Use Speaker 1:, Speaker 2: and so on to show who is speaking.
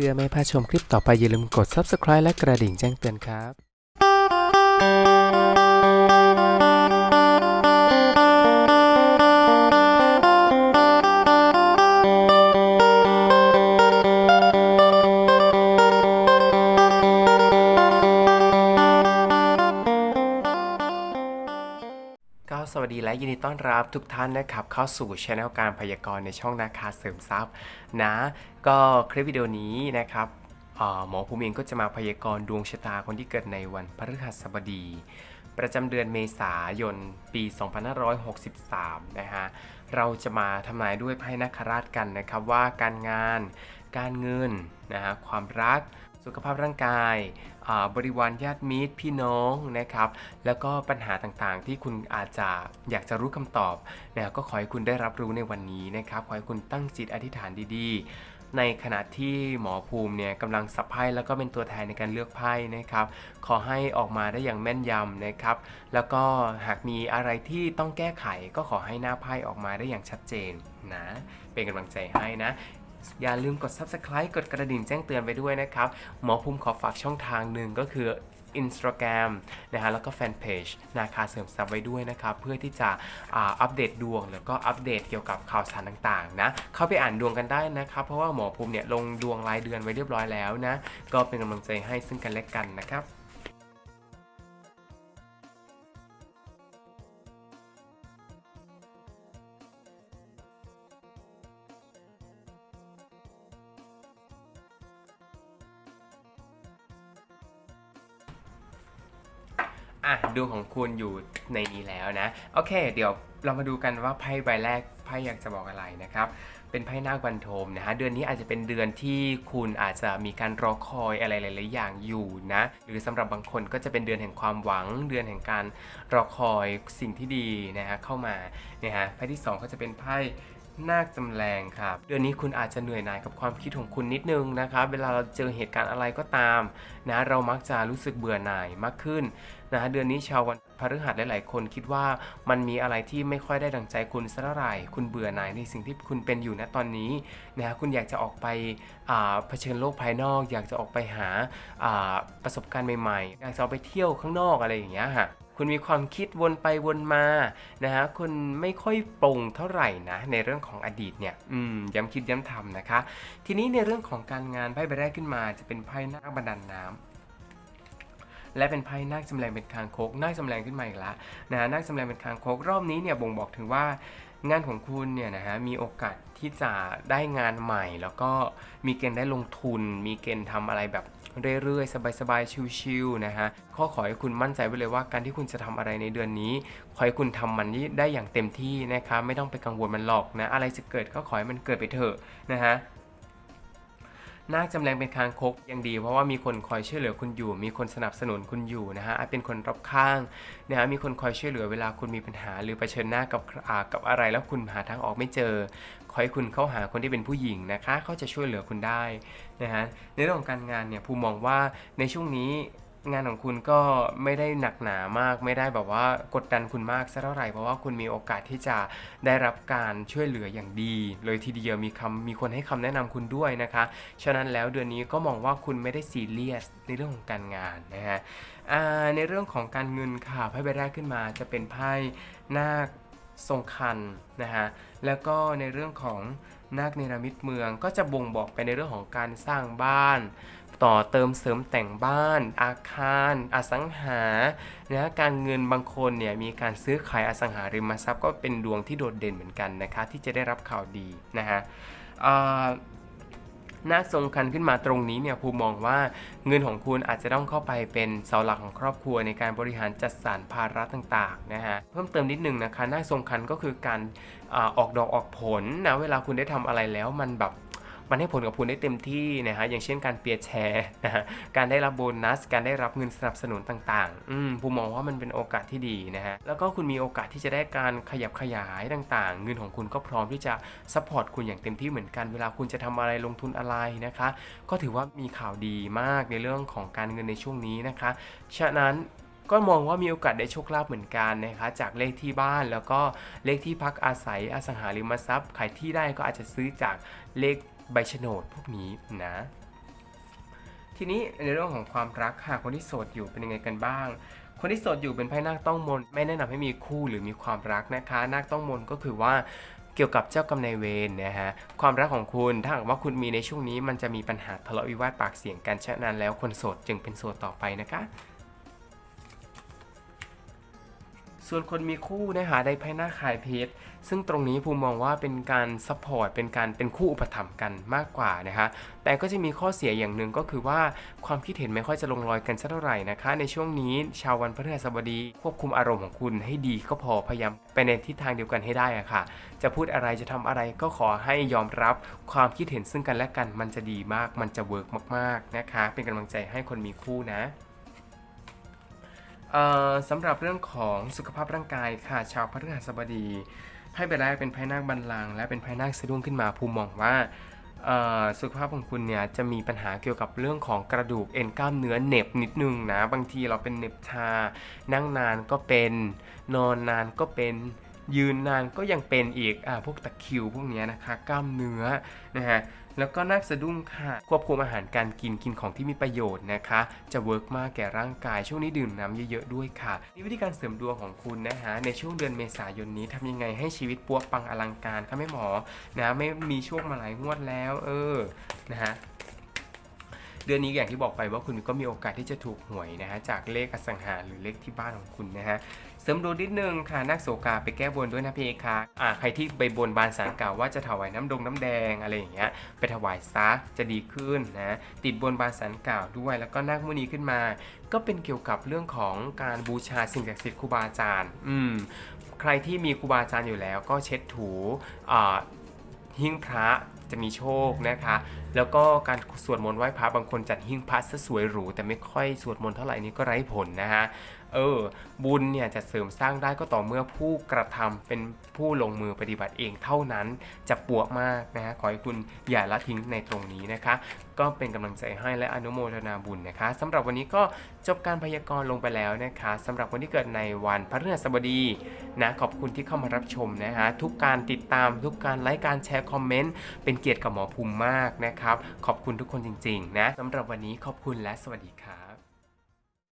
Speaker 1: พื่อไม่พลาดชมคลิปต่อไปอย่าลืมกด subscribe และกระดิ่งแจ้งเตือนครับ และยินดีต้อนรับทุกท่านนะครับเข้าสู่ช anel การพยากรณ์ในช่องนาคาเสริมทรัพย์นะก็คลิปวิดีโอนี้นะครับหมอภูมิเองก็จะมาพยากรณ์ดวงชะตาคนที่เกิดในวันพฤหัสบดี ประจำเดือนเมษายนปี 2563 นะฮะเราจะมาทำนายด้วยไพ่นักคราชกันนะครับว่าการงาน การเงินนะฮะความรัก สุขภาพร่างกายบริวารญาติมิตรพี่น้องนะครับ แล้วก็ปัญหาต่างๆ ที่คุณอาจจะอยากจะรู้คำตอบนะก็ขอให้คุณได้รับรู้ในวันนี้นะครับ ขอให้คุณตั้งจิตอธิษฐานดีๆ ในขณะที่หมอภูมิเนี่ยกำลังสับไพ่แล้วก็เป็นตัวแทนในการเลือกไพ่นะครับ ขอให้ออกมาได้อย่างแม่นยำนะครับ แล้วก็หากมีอะไรที่ต้องแก้ไข ก็ขอให้หน้าไพ่ออกมาได้อย่างชัดเจนนะ เป็นกำลังใจให้นะ อย่าลืมกด subscribe กดกระดิ่งแจ้งเตือนไปด้วยนะครับ หมอภูมิขอฝากช่องทางหนึ่งก็คือ Instagram นะฮะแล้วก็แฟนเพจนาคาเสริมทรัพย์ไว้ด้วยนะครับ เพื่อที่จะอาอัปเดตดวง แล้วก็อัปเดตเกี่ยวกับข่าวสารต่างๆนะเข้าไปอ่านดวงกันได้นะครับ เพราะว่าหมอภูมิเนี่ยลงดวงรายเดือนไว้เรียบร้อยแล้วนะ ก็เป็นกำลังใจให้ซึ่งกันและกันนะครับ อะดวงของคุณอยู่ในนี้แล้วนะ โอเค เดี๋ยวเรามาดูกันว่าไพ่ใบแรกไพ่อยากจะบอกอะไรนะครับ เป็นไพ่นาคบันโทมนะฮะ เดือนนี้อาจจะเป็นเดือนที่คุณอาจจะมีการรอคอยอะไรหลาย ๆ อย่างอยู่นะ หรือสำหรับบางคนก็จะเป็นเดือนแห่งความหวัง เดือนแห่งการรอคอยสิ่งที่ดีนะฮะเข้ามาเนี่ยฮะ ไพ่ที่สองก็จะเป็นไพ่ นาคจำแรงครับ เดือนนี้คุณอาจจะเหนื่อยหน่ายกับความคิดของคุณนิดนึงนะครับ เวลาเราเจอเหตุการณ์อะไรก็ตามนะเรามักจะรู้สึกเบื่อหน่ายมากขึ้นนะเดือนนี้ชาววันพฤหัสหลาย ๆ คนคิดว่ามันมีอะไรที่ไม่ค่อยได้ดังใจคุณสักเท่าไหร่ คุณเบื่อหน่ายในสิ่งที่คุณเป็นอยู่ณตอนนี้นะคุณอยากจะออกไปอ่าเผชิญโลกภายนอก อยากจะออกไปหาอ่าประสบการณ์ใหม่ๆ อยากจะออกไปเที่ยวข้างนอกอะไรอย่างเงี้ยฮะ คุณมีความคิดวนไปวนมานะฮะคุณไม่ค่อยปรงเท่าไหร่นะในเรื่องของอดีตเนี่ยอืมย้ำคิดย้ำทำนะคะ ทีนี้ในเรื่องของการงานไพ่ใบแรกขึ้นมาจะเป็นไพ่หน้าบันดาลน้ำ และเป็นไพ่นาคจำแรงเป็นคางคกนาคจำแรงขึ้นมาอีกแล้วนะฮะนาคจำแรงเป็นคางคกรอบนี้เนี่ยบ่งบอกถึงว่างานของคุณเนี่ยนะฮะมีโอกาสที่จะได้งานใหม่ แล้วก็มีเกณฑ์ได้ลงทุน มีเกณฑ์ทำอะไรแบบเรื่อยๆ สบายๆ ชิวๆนะฮะข้อขอให้คุณมั่นใจไว้เลยว่าการที่คุณจะทำอะไรในเดือนนี้ ขอให้คุณทำมันได้อย่างเต็มที่นะคะไม่ต้องไปกังวลมันหรอกนะอะไรจะเกิดก็ขอให้มันเกิดไปเถอะนะฮะ นาคจำแรงเป็นคางคกยังดี เพราะว่ามีคนคอยช่วยเหลือคุณอยู่ มีคนสนับสนุนคุณอยู่นะฮะเป็นคนรอบข้างนะฮะมีคนคอยช่วยเหลือเวลาคุณมีปัญหา หรือเผชิญหน้ากับอากับอะไรแล้วคุณหาทางออกไม่เจอขอให้คุณเข้าหาคนที่เป็นผู้หญิงนะคะเขาจะช่วยเหลือคุณได้นะฮะในเรื่องของการงานเนี่ยภูมิมองว่าในช่วงนี้ งานของคุณก็ไม่ได้หนักหนามาก ไม่ได้แบบว่ากดดันคุณมากสักเท่าไหร่เพราะว่าคุณมีโอกาสที่จะได้รับการช่วยเหลืออย่างดี เลยทีเดียวมีคำมีคนให้คำแนะนำคุณด้วยนะคะ ฉะนั้นแล้วเดือนนี้ก็มองว่าคุณไม่ได้ซีเรียสในเรื่องของการงานนะฮะในเรื่องของการเงินค่ะไพ่ใบแรกขึ้นมาจะเป็นไพ่นาคทรงคันนะฮะแล้วก็ในเรื่องของนาคเนรมิตเมืองก็จะบ่งบอกไปในเรื่องของการสร้างบ้าน ต่อเติมเสริมแต่งบ้าน อาคาร อสังหานะการเงินบางคนเนี่ยมีการซื้อขายอสังหาริมทรัพย์ก็เป็นดวงที่โดดเด่นเหมือนกันนะคะที่จะได้รับข่าวดีนะฮะ น่านาทรงคันขึ้นมาตรงนี้เนี่ยภูมิมองว่าเงินของคุณอาจจะต้องเข้าไปเป็นเสาหลักของครอบครัวในการบริหารจัดสรรภาระต่างๆนะฮะเพิ่มเติมนิดนึงนะคะนาคทรงคันก็คือการอออกดอกออกผลนะเวลาคุณได้ทำอะไรแล้วมันแบบ มันให้ผลกับคุณได้เต็มที่นะฮะอย่างเช่นการเปียร์แชร์นะฮะการได้รับโบนัส การได้รับเงินสนับสนุนต่างๆอืมภูมิมองว่ามันเป็นโอกาสที่ดีนะฮะแล้วก็คุณมีโอกาสที่จะได้การขยับขยายต่างๆ เงินของคุณก็พร้อมที่จะซัพพอร์ตคุณอย่างเต็มที่เหมือนกันเวลาคุณจะทำอะไรลงทุนอะไรนะคะ ก็ถือว่ามีข่าวดีมากในเรื่องของการเงินในช่วงนี้นะคะ ฉะนั้นก็มองว่ามีโอกาสได้โชคลาภเหมือนกันนะคะจากเลขที่บ้านแล้วก็เลขที่พักอาศัยอสังหาริมทรัพย์ขายที่ได้ก็อาจจะซื้อจากเลข ใบโฉนดพวกนี้นะ ทีนี้ในเรื่องของความรักค่ะคนที่โสดอยู่เป็นยังไงกันบ้าง คนที่โสดอยู่เป็นไพ่นาคต้องมนต์ไม่แนะนำให้มีคู่หรือมีความรักนะคะ นาคต้องมนต์ก็คือว่าเกี่ยวกับเจ้ากรรมนายเวรนะฮะความรักของคุณถ้าหากว่าคุณมีในช่วงนี้ มันจะมีปัญหาทะเลาะวิวาทปากเสียงกันฉะนั้นแล้วคนโสดจึงเป็นโสดต่อไปนะคะ ส่วนคนมีคู่นะคะได้ไพ่หน้าขายเพชรซึ่งตรงนี้ภูมิมองว่าเป็นการซัพพอร์ตเป็นการเป็นคู่อุปถัมภ์กันมากกว่านะคะแต่ก็จะมีข้อเสียอย่างหนึ่งก็คือว่าความคิดเห็นไม่ค่อยจะลงรอยกันสักเท่าไหร่นะคะ ในช่วงนี้ชาววันพฤหัสบดี ควบคุมอารมณ์ของคุณให้ดีก็พอพยายามไปในทิศทางเดียวกันให้ได้อะค่ะ จะพูดอะไรจะทำอะไรก็ขอให้ยอมรับความคิดเห็นซึ่งกันและกันมันจะดีมากมันจะเวิร์กมากๆนะคะ เป็นกำลังใจให้คนมีคู่นะ สำหรับเรื่องของสุขภาพร่างกายค่ะ ชาวพฤหัสบดีไพ่ใบแรกเป็นไพ่นาคบันลัง และเป็นไพ่นาคสะดุ้งขึ้นมาภูมิมองว่าสุขภาพของคุณเนี่ยจะมีปัญหาเกี่ยวกับเรื่องของกระดูกเอ็นกล้ามเนื้อเหน็บนิดนึงนะ บางทีเราเป็นเหน็บชา นั่งนานก็เป็น นอนนานก็เป็น ยืนนานก็ยังเป็นอีกอ่าพวกตะคิวพวกนี้นะคะ กล้ามเนื้อนะฮะแล้วก็นาคสะดุ้งค่ะ ควบคุมอาหารการกินกินของที่มีประโยชน์นะคะ จะเวิร์กมากแก่ร่างกาย ช่วงนี้ดื่มน้ำเยอะๆด้วยค่ะนี่วิธีการเสริมดวงของคุณนะฮะในช่วงเดือนเมษายนนี้ทำยังไงให้ชีวิตปัวปังอลังการคะแม่หมอนะไม่มีช่วงมาหลายงวดแล้ว เออนะฮะเดือนนี้อย่างที่บอกไปว่าคุณก็มีโอกาสที่จะถูกหวยนะฮะจากเลขอสังหาหรือเลขที่บ้านของคุณนะฮะ สริมดวงนิดนึงค่ะนักโสกาไปแก้บนด้วยนะพี่เอค่ะอ่าใครที่ไปบนบานสารกล่าวว่าจะถวายน้ำดงน้ำแดงอะไรอย่างเงี้ยไปถวายซะจะดีขึ้นนะติดบนบานสารกล่าวด้วย แล้วก็นาคมุนีขึ้นมา ก็เป็นเกี่ยวกับเรื่องของการบูชาสิ่งศักดิ์สิทธิ์ครูบาอาจารย์อืมใครที่มีครูบาอาจารย์อยู่แล้ว ก็เช็ดถูอ่าหิ้งพระจะมีโชคนะคะ แล้วก็การสวดมนต์ไหว้พระบางคนจัดหิ้งพระซะสวยหรูแต่ไม่ค่อยสวดมนต์เท่าไหร่นี้ก็ไร้ผลนะฮะ เออ บุญเนี่ยจะเสริมสร้างได้ก็ต่อเมื่อผู้กระทำเป็นผู้ลงมือปฏิบัติเองเท่านั้นจะปวกมากนะฮะขอให้คุณอย่าละทิ้งในตรงนี้นะคะ ก็เป็นกำลังใจให้และอนุโมทนาบุญนะคะสำหรับวันนี้ก็จบการพยากรณ์ลงไปแล้วนะคะสำหรับคนที่เกิดในวันพฤหัสบดีนะขอบคุณที่เข้ามารับชมนะฮะทุกการติดตามทุกการไลค์การแชร์คอมเมนต์เป็นเกียรติกับหมอภูมิมากนะครับ ขอบคุณทุกคนจริงๆนะสำหรับวันนี้ขอบคุณและสวัสดีครับ